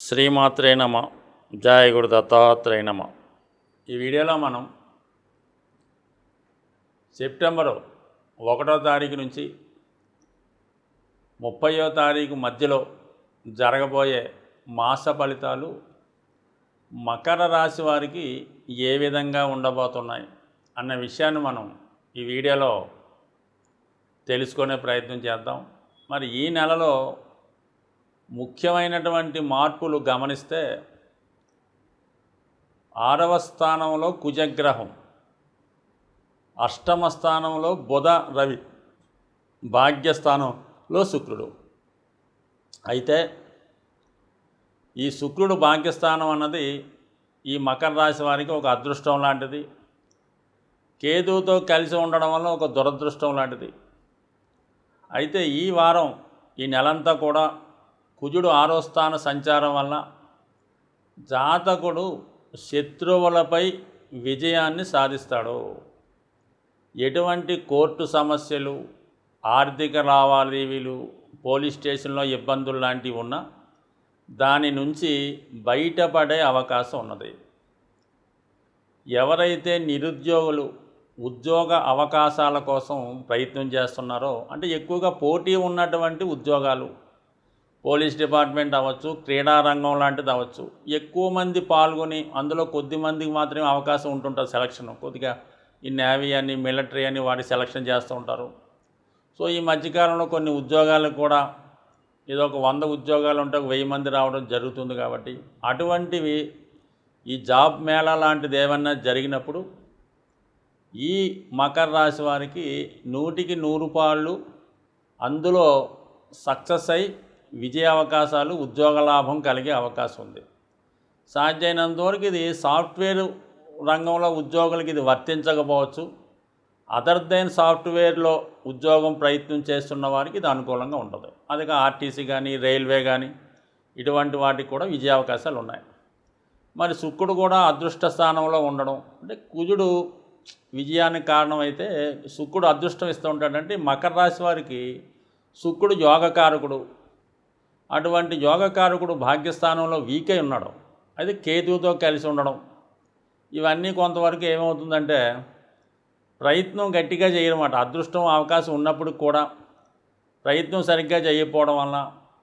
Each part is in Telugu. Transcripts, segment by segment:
శ్రీమాత్రే నమ. జయ గురు దత్తాత్రేయ నమ. ఈ వీడియోలో మనం సెప్టెంబరు ఒకటో తారీఖు నుంచి ముప్పయో తారీఖు మధ్యలో జరగబోయే మాస ఫలితాలు మకర రాశి వారికి ఏ విధంగా ఉండబోతున్నాయి అన్న విషయాన్ని మనం ఈ వీడియోలో తెలుసుకునే ప్రయత్నం చేద్దాం. మరి ఈ నెలలో ముఖ్యమైనటువంటి మార్పులు గమనిస్తే ఆరవ స్థానంలో కుజగ్రహం అష్టమ స్థానంలో బుధ రవి భాగ్యస్థానంలో శుక్రుడు. అయితే ఈ శుక్రుడు భాగ్యస్థానం అన్నది ఈ మకర రాశి వారికి ఒక అదృష్టం లాంటిది. కేతువుతో కలిసి ఉండడం వల్ల ఒక దురదృష్టం లాంటిది. అయితే ఈ వారం ఈ నెలంతా కూడా కుజుడు ఆరో స్థాన సంచారం వల్ల జాతకుడు శత్రువులపై విజయాన్ని సాధిస్తాడు. ఎటువంటి కోర్టు సమస్యలు ఆర్థిక లావాదేవీలు పోలీస్ స్టేషన్లో ఇబ్బందులు లాంటివి ఉన్నా దాని నుంచి బయటపడే అవకాశం ఉన్నది. ఎవరైతే నిరుద్యోగులు ఉద్యోగ అవకాశాల కోసం ప్రయత్నం చేస్తున్నారో అంటే ఎక్కువగా పోటీ ఉన్నటువంటి ఉద్యోగాలు పోలీస్ డిపార్ట్మెంట్ అవ్వచ్చు క్రీడారంగం లాంటిది అవ్వచ్చు. ఎక్కువ మంది పాల్గొని అందులో కొద్ది మందికి మాత్రమే అవకాశం ఉంటుంటుంది సెలక్షన్. కొద్దిగా ఈ నేవీ అని మిలిటరీ అని వాటి సెలక్షన్ చేస్తూ ఉంటారు. సో ఈ మధ్యకాలంలో కొన్ని ఉద్యోగాలకు కూడా ఏదో ఒక వంద ఉద్యోగాలు ఉంటే ఒక వెయ్యి మంది రావడం జరుగుతుంది కాబట్టి అటువంటివి ఈ జాబ్ మేళా లాంటిది ఏమన్నా జరిగినప్పుడు ఈ మకర రాశి వారికి నూటికి నూరు పాళ్ళు అందులో సక్సెస్ అయి విజయ అవకాశాలు ఉద్యోగ లాభం కలిగే అవకాశం ఉంది. సాధ్యమైనంత వరకు ఇది సాఫ్ట్వేర్ రంగంలో ఉద్యోగులకి ఇది వర్తించకపోవచ్చు. అదర్ దెన్ సాఫ్ట్వేర్లో ఉద్యోగం ప్రయత్నం చేస్తున్న వారికి ఇది అనుకూలంగా ఉంటుంది అదిగా ఆర్టీసీ కానీ రైల్వే కానీ ఇటువంటి వాటికి కూడా విజయ అవకాశాలు ఉన్నాయి. మరి శుక్రుడు కూడా అదృష్ట స్థానంలో ఉండడం అంటే కుజుడు విజయానికి కారణమైతే శుక్రుడు అదృష్టం ఇస్తూ ఉంటాడంటే మకర రాశి వారికి శుక్రుడు యోగకారకుడు అటువంటి యోగకారకుడు భాగ్యస్థానంలో వీక్ అయి ఉన్నాడు. అది కేతువుతో కలిసి ఉండడం. ఇవన్నీ కొంతవరకు ఏమవుతుందంటే ప్రయత్నం గట్టిగా చేయనమాట. అదృష్టం అవకాశం ఉన్నప్పుడు కూడా ప్రయత్నం సరిగ్గా చేయకపోవడం వల్ల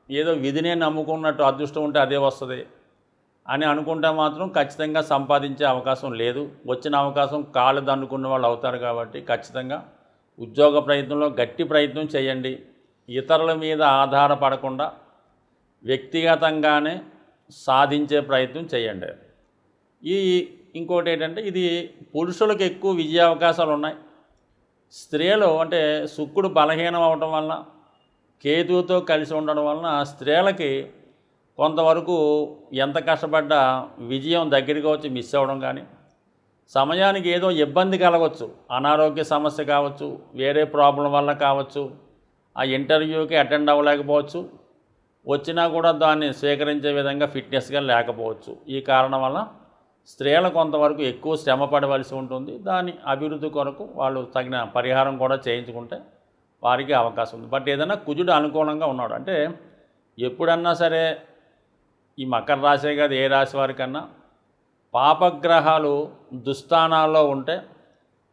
ఏదో విధినే నమ్ముకున్నట్టు అదృష్టం ఉంటే అదే వస్తుంది అని అనుకుంటే మాత్రం ఖచ్చితంగా సంపాదించే అవకాశం లేదు. వచ్చిన అవకాశం కాళ్ళు దన్నుకున్న వాళ్ళు అవుతారు కాబట్టి ఖచ్చితంగా ఉద్యోగ ప్రయత్నంలో గట్టి ప్రయత్నం చేయండి. ఇతరుల మీద ఆధారపడకుండా వ్యక్తిగతంగానే సాధించే ప్రయత్నం చేయండి. ఈ ఇంకోటి ఏంటంటే ఇది పురుషులకు ఎక్కువ విజయ అవకాశాలు ఉన్నాయి. స్త్రీలు అంటే శుక్రుడు బలహీనం అవటం వలన కేతువుతో కలిసి ఉండడం వలన స్త్రీలకి కొంతవరకు ఎంత కష్టపడ్డా విజయం దగ్గరికి వచ్చి మిస్ అవ్వడం కానీ సమయానికి ఏదో ఇబ్బంది కలగవచ్చు అనారోగ్య సమస్య కావచ్చు వేరే ప్రాబ్లం వల్ల కావచ్చు ఆ ఇంటర్వ్యూకి అటెండ్ అవ్వలేకపోవచ్చు. వచ్చినా కూడా దాన్ని స్వీకరించే విధంగా ఫిట్నెస్గా లేకపోవచ్చు. ఈ కారణం వల్ల స్త్రీలు కొంతవరకు ఎక్కువ శ్రమ పడవలసి ఉంటుంది. దాని అభివృద్ధి కొరకు వాళ్ళు తగిన పరిహారం కూడా చేయించుకుంటే వారికి అవకాశం ఉంది. బట్ ఏదైనా కుజుడు అనుకూలంగా ఉన్నాడు. అంటే ఎప్పుడన్నా సరే ఈ మకర రాశే కాదు ఏ రాశి వారికన్నా పాపగ్రహాలు దుస్థానాల్లో ఉంటే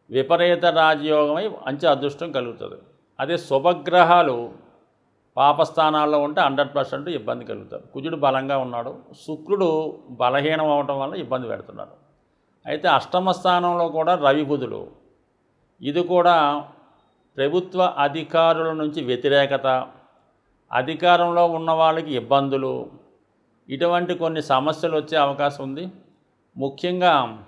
విపరీత రాజయోగమై మంచి అదృష్టం కలుగుతుంది. అదే శుభగ్రహాలు పాపస్థానాల్లో ఉంటే హండ్రెడ్ పర్సెంట్ ఇబ్బంది కలుగుతారు. కుజుడు బలంగా ఉన్నాడు. శుక్రుడు బలహీనం అవటం వల్ల ఇబ్బంది పెడుతున్నాడు. అయితే అష్టమ స్థానంలో కూడా రవి బుధుడు. ఇది కూడా ప్రభుత్వ అధికారుల నుంచి వ్యతిరేకత. అధికారంలో ఉన్న వాళ్ళకి ఇబ్బందులు. ఇటువంటి కొన్ని సమస్యలు వచ్చే అవకాశం ఉంది. ముఖ్యంగా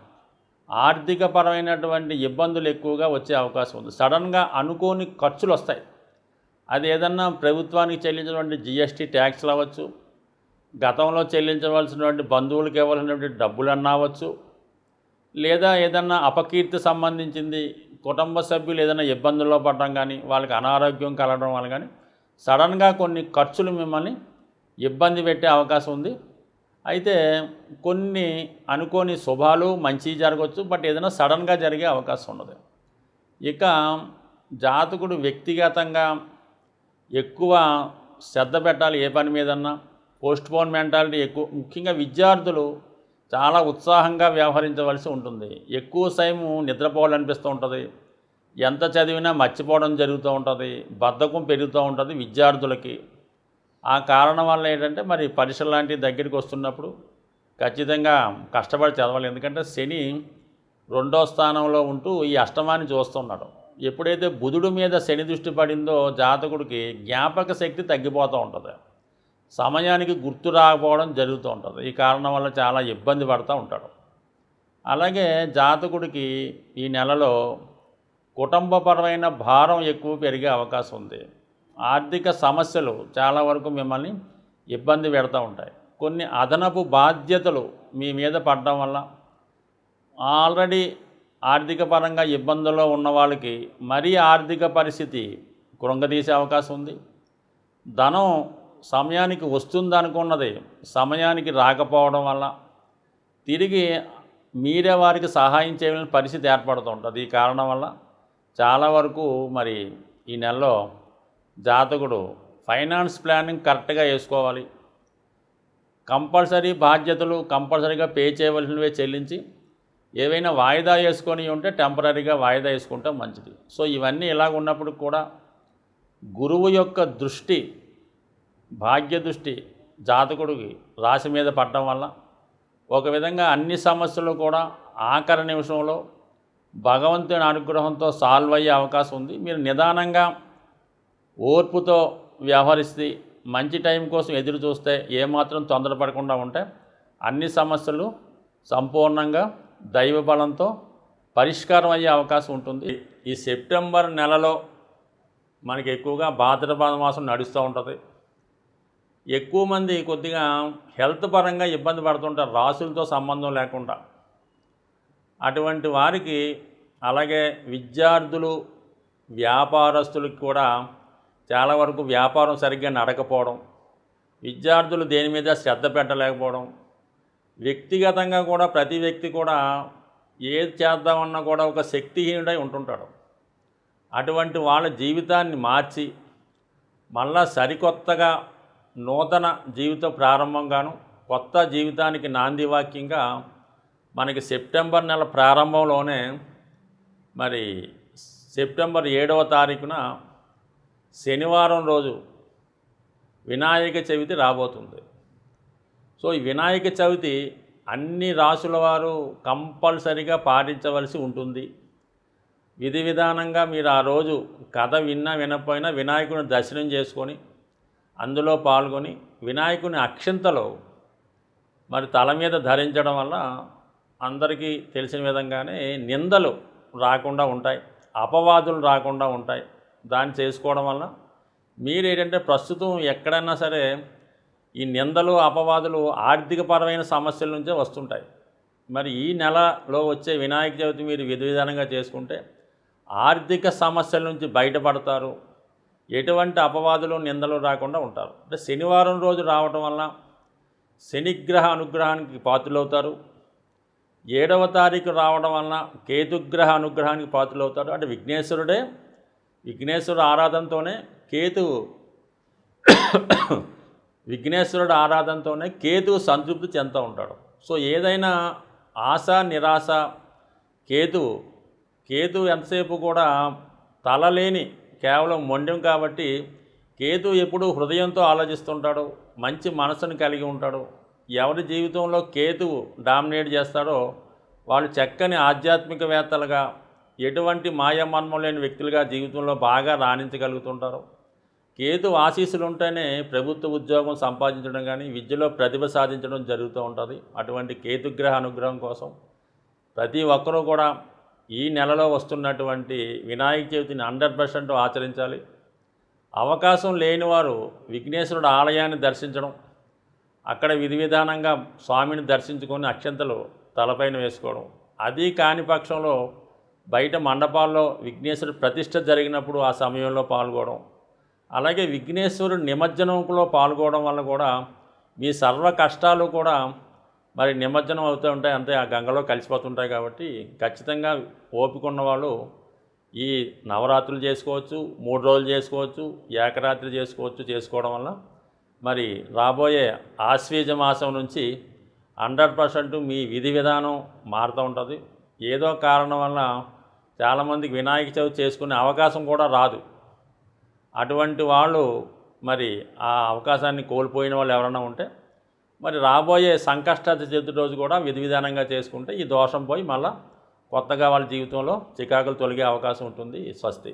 ఆర్థికపరమైనటువంటి ఇబ్బందులు ఎక్కువగా వచ్చే అవకాశం ఉంది. సడన్గా అనుకోని ఖర్చులు వస్తాయి. అది ఏదన్నా ప్రభుత్వానికి చెల్లించినటువంటి జిఎస్టీ ట్యాక్స్లు అవ్వచ్చు గతంలో చెల్లించవలసినటువంటి బంధువులకు ఇవ్వాల్సినటువంటి డబ్బులు అన్నవచ్చు లేదా ఏదన్నా అపకీర్తి సంబంధించింది కుటుంబ సభ్యులు ఏదైనా ఇబ్బందుల్లో పడడం కానీ వాళ్ళకి అనారోగ్యం కలగడం వల్ల కానీ సడన్గా కొన్ని ఖర్చులు మిమ్మల్ని ఇబ్బంది పెట్టే అవకాశం ఉంది. అయితే కొన్ని అనుకోని శుభాలు మంచి జరగవచ్చు బట్ ఏదైనా సడన్గా జరిగే అవకాశం ఉండదు. ఇక జాతకుడు వ్యక్తిగతంగా ఎక్కువ శ్రద్ధ పెట్టాలి ఏ పని మీదన్నా. పోస్ట్ పోన్ మెంటాలిటీ ఎక్కువ. ముఖ్యంగా విద్యార్థులు చాలా ఉత్సాహంగా వ్యవహరించవలసి ఉంటుంది. ఎక్కువ సమయం నిద్రపోవాలనిపిస్తూ ఉంటుంది. ఎంత చదివినా మర్చిపోవడం జరుగుతూ ఉంటుంది. బద్ధకం పెరుగుతూ ఉంటుంది విద్యార్థులకి. ఆ కారణం వల్ల ఏంటంటే మరి పరీక్షలు లాంటివి దగ్గరికి వస్తున్నప్పుడు ఖచ్చితంగా కష్టపడి చదవాలి. ఎందుకంటే శని రెండో స్థానంలో ఉంటూ ఈ అష్టమాన్ని చూస్తున్నాడు. ఎప్పుడైతే బుధుడు మీద శని దృష్టి పడిందో జాతకుడికి జ్ఞాపక శక్తి తగ్గిపోతూ ఉంటుంది. సమయానికి గుర్తు రాకపోవడం జరుగుతూ ఉంటుంది. ఈ కారణం వల్ల చాలా ఇబ్బంది పడుతూ ఉంటాడు. అలాగే జాతకుడికి ఈ నెలలో కుటుంబపరమైన భారం ఎక్కువ పెరిగే అవకాశం ఉంది. ఆర్థిక సమస్యలు చాలా వరకు మిమ్మల్ని ఇబ్బంది పెడతా ఉంటాయి. కొన్ని అదనపు బాధ్యతలు మీ మీద పడడం వల్ల ఆల్రెడీ ఆర్థిక పరంగా ఇబ్బందుల్లో ఉన్న వాళ్ళకి మరీ ఆర్థిక పరిస్థితి కృంగదీసే అవకాశం ఉంది. ధనం సమయానికి వస్తుందనుకున్నది సమయానికి రాకపోవడం వల్ల తిరిగి మీరే వారికి సహాయం చేయలేని పరిస్థితి ఏర్పడుతూ ఉంటుంది. ఈ కారణం వల్ల చాలా వరకు మరి ఈ నెలలో జాతకుడు ఫైనాన్స్ ప్లానింగ్ కరెక్ట్గా వేసుకోవాలి. కంపల్సరీ బాధ్యతలు కంపల్సరీగా పే చేయవలసినవే చెల్లించి ఏవైనా వాయిదా వేసుకొని ఉంటే టెంపరీగా వాయిదా వేసుకుంటే మంచిది. సో ఇవన్నీ ఇలాగ ఉన్నప్పుడు కూడా గురువు యొక్క దృష్టి భాగ్య దృష్టి జాతకుడికి రాశి మీద పడడం వల్ల ఒక విధంగా అన్ని సమస్యలు కూడా ఆఖరి నిమిషంలో భగవంతుని అనుగ్రహంతో సాల్వ్ అయ్యే అవకాశం ఉంది. మీరు నిదానంగా ఓర్పుతో వ్యవహరిస్తే మంచి టైం కోసం ఎదురు చూస్తే ఏమాత్రం తొందరపడకుండా ఉంటే అన్ని సమస్యలు సంపూర్ణంగా దైవ బలంతో పరిష్కారం అయ్యే అవకాశం ఉంటుంది. ఈ సెప్టెంబర్ నెలలో మనకి ఎక్కువగా భాద్రపద మాసం నడుస్తూ ఉంటుంది. ఎక్కువ మంది కొద్దిగా హెల్త్ పరంగా ఇబ్బంది పడుతుంటారు. రాసులతో సంబంధం లేకుండా. అటువంటి వారికి అలాగే విద్యార్థులు వ్యాపారస్తులకు కూడా చాలా వరకు వ్యాపారం సరిగ్గా నడకపోవడం విద్యార్థులు దేని మీద శ్రద్ధ పెట్టలేకపోవడం వ్యక్తిగతంగా కూడా ప్రతి వ్యక్తి కూడా ఏది చేద్దామన్నా కూడా ఒక శక్తిహీనుడై ఉంటుంటాడు. అటువంటి వాళ్ళ జీవితాన్ని మార్చి మళ్ళా సరికొత్తగా నూతన జీవిత ప్రారంభంగాను కొత్త జీవితానికి నాంది వాక్యంగా మనకి సెప్టెంబర్ నెల ప్రారంభంలోనే మరి సెప్టెంబర్ ఏడవ తారీఖున శనివారం రోజు వినాయక చవితి రాబోతుంది. సో ఈ వినాయక చవితి అన్ని రాసుల వారు కంపల్సరిగా పాటించవలసి ఉంటుంది. విధి విధానంగా మీరు ఆ రోజు కథ విన్నా వినపోయినా వినాయకుని దర్శనం చేసుకొని అందులో పాల్గొని వినాయకుని అక్షింతలో మరి తల మీద ధరించడం వల్ల అందరికీ తెలిసిన విధంగానే నిందలు రాకుండా ఉంటాయి అపవాదులు రాకుండా ఉంటాయి. దాన్ని చేసుకోవడం వల్ల మీరు ఏంటంటే ప్రస్తుతం ఎక్కడైనా సరే ఈ నిందలు అపవాదులు ఆర్థికపరమైన సమస్యల నుంచే వస్తుంటాయి. మరి ఈ నెలలో వచ్చే వినాయక చవితి మీరు విధివిధానంగా చేసుకుంటే ఆర్థిక సమస్యల నుంచి బయటపడతారు. ఎటువంటి అపవాదులు నిందలు రాకుండా ఉంటారు. అంటే శనివారం రోజు రావటం వల్ల శనిగ్రహ అనుగ్రహానికి పాత్రులవుతారు. ఏడవ తారీఖు రావడం వలన కేతుగ్రహ అనుగ్రహానికి పాత్రులవుతారు. అంటే విఘ్నేశ్వరుడే విఘ్నేశ్వరుడు ఆరాధనతోనే కేతువు విఘ్నేశ్వరుడు ఆరాధనతోనే కేతువు సంతృప్తి చెందుతూ ఉంటాడు. సో ఏదైనా ఆశ నిరాశ కేతువు కేతువు ఎంతసేపు కూడా తలలేని కేవలం మొండెం కాబట్టి కేతు ఎప్పుడు హృదయంతో ఆలోచిస్తుంటాడు మంచి మనసును కలిగి ఉంటాడు. ఎవరి జీవితంలో కేతువు డామినేట్ చేస్తాడో వాళ్ళు చక్కని ఆధ్యాత్మికవేత్తలుగా ఎటువంటి మాయమన్మం లేని వ్యక్తులుగా జీవితంలో బాగా రాణించగలుగుతుంటారు. కేతు ఆశీస్సులు ఉంటేనే ప్రభుత్వ ఉద్యోగం సంపాదించడం కానీ విద్యలో ప్రతిభ సాధించడం జరుగుతూ ఉంటుంది. అటువంటి కేతుగ్రహ అనుగ్రహం కోసం ప్రతి ఒక్కరూ కూడా ఈ నెలలో వస్తున్నటువంటి వినాయక చవితిని హండ్రెడ్ పర్సెంట్ ఆచరించాలి. అవకాశం లేనివారు విఘ్నేశ్వరుడు ఆలయాన్ని దర్శించడం అక్కడ విధి విధానంగా స్వామిని దర్శించుకొని అక్షంతలు తలపైన వేసుకోవడం. అది కాని పక్షంలో బయట మండపాల్లో విఘ్నేశ్వరుడు ప్రతిష్ట జరిగినప్పుడు ఆ సమయంలో పాల్గొనడం. అలాగే విఘ్నేశ్వరుడు నిమజ్జనంలో పాల్గొనడం వల్ల కూడా మీ సర్వ కష్టాలు కూడా మరి నిమజ్జనం అవుతూ ఉంటాయి. అంతే ఆ గంగలో కలిసిపోతుంటాయి కాబట్టి ఖచ్చితంగా ఓపికన్న వాళ్ళు ఈ నవరాత్రులు చేసుకోవచ్చు మూడు రోజులు చేసుకోవచ్చు ఏకరాత్రి చేసుకోవచ్చు చేసుకోవడం వల్ల మరి రాబోయే ఆశ్వీజ మాసం నుంచి హండ్రెడ్ పర్సెంట్ మీ విధి విధానం మారుతూ ఉంటుంది. ఏదో కారణం వలన చాలామందికి వినాయక చవితి చేసుకునే అవకాశం కూడా రాదు. అటువంటి వాళ్ళు మరి ఆ అవకాశాన్ని కోల్పోయిన వాళ్ళు ఎవరైనా ఉంటే మరి రాబోయే సంకష్ట చతుర్థి రోజు కూడా విధి విధానంగా చేసుకుంటే ఈ దోషం పోయి మళ్ళా కొత్తగా వాళ్ళ జీవితంలో చికాకులు తొలగే అవకాశం ఉంటుంది స్వస్తి.